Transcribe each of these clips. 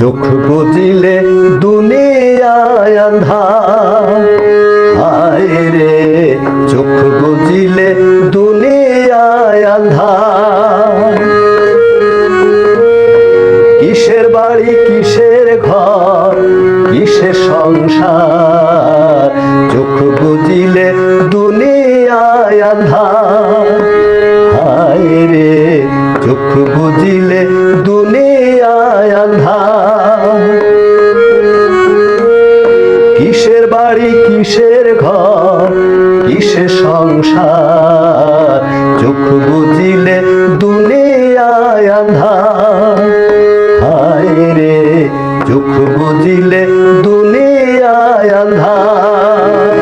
চোখ বুঝিলে দুনিয়ায় আন্ধার। রে, চোখ বুঝিলে দুনিয়ায় আন্ধার। কিসের বাড়ি, কিসের ঘর, কিসের সংসার? চোখ বুঝিলে দুনিয়ায় আন্ধার। হায় রে, চোখ বুঝিলে বাড়ি কিসের ঘর? কিসে সংসার? চোখ বুঝিলে দুনিয়ায় আন্ধার। হায় রে, চোখ বুঝিলে দুনিয়ায় আন্ধার।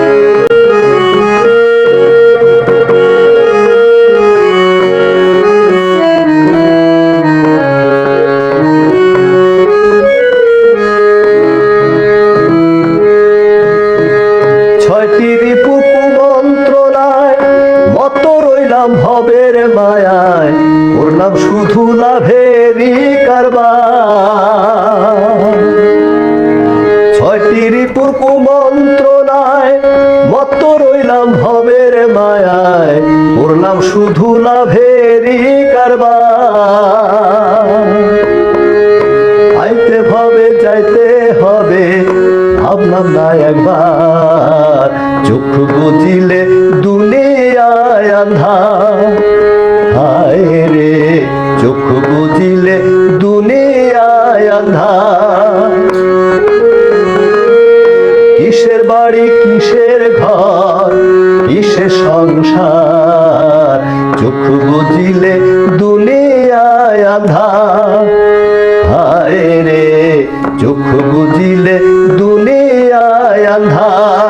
ছয়টি রিপু কুমন্ত্রণায় মত রইলাম ভবের মায়ায়, করলাম শুধু লাভেরই কারবার। ছয়টি রিপুর কুমন্ত্রণায় মত রইলাম ভবের মায়ায়, করলাম শুধু লাভেরই কারবার। আইতে হবে, যাইতে হবে, ভাবলাম না একবার। চোখ বুঝিলে দুনিয়ায় আন্ধার হায় রে, চোখ বুঝিলে দুনিয়ায় আন্ধার কিসের বাড়ি, কিসের ঘর, কিসের সংসার? চোখ বুঝিলে দুনিয়ায় আন্ধার হায় রে, চোখ বুঝিলে দুনিয়ায় আন্ধার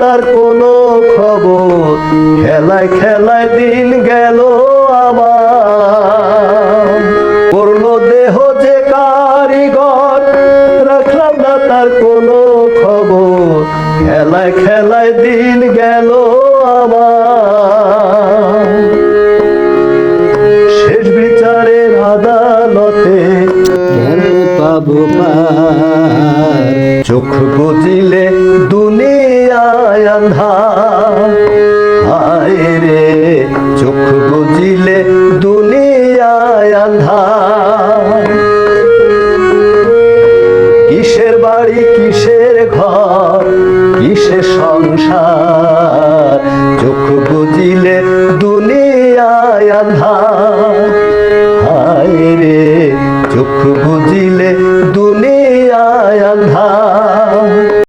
তার কোনো খবর। খেলায় খেলায় দিন গেল আমার। করল দেহ যে কারিগর, রাখলাম না তার কোনো খবর। খেলায় খেলায় দিন গেল আমার। শেষ বিচারের আদালতে পাবো চোখ বুঝিলে দুনিয়ায় আন্ধার।